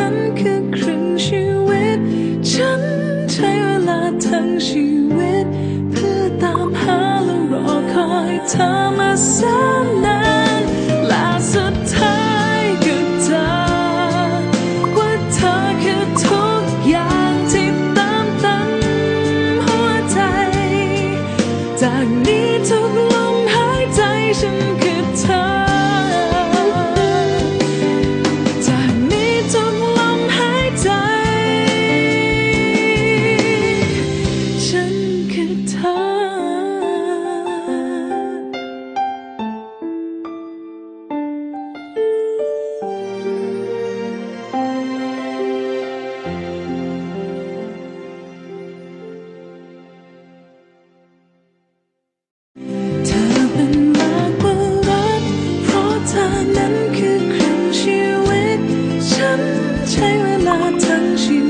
นั้นคือครึ่งชีวิต ฉันใช้เวลาทั้งชีวิต เพื่อตามหาและรอคอยเธอมาแสนนานและสุดท้ายก็เจอว่าเธอคือทุกอย่างที่เติมเต็มหัวใจ จากนี้ทุกลมหายใจฉัน ช้เว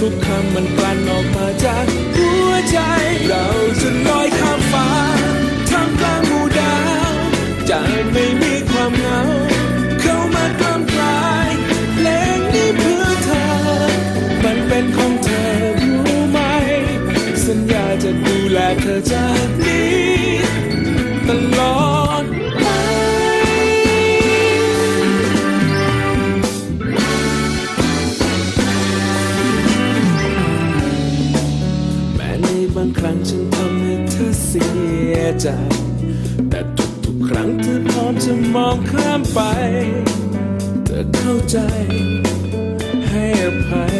ทุกคำมันกลั่นออกมาจากหัวใจ เราจะลอยข้ามฟ้าท่ามกลางหมู่ดาวจะไม่มีความเหงา เข้ามากล้ำกลายเพลงนี้เพื่อเธอ มันเป็นของเธอรู้ไหม สัญญาจะดูแลเธอจาางครั้งฉันทำให้เธอเสียใจ แต่ทุกๆครั้งเธอพร้อมจะมองข้ามไป เธอเข้าใจให้อภัย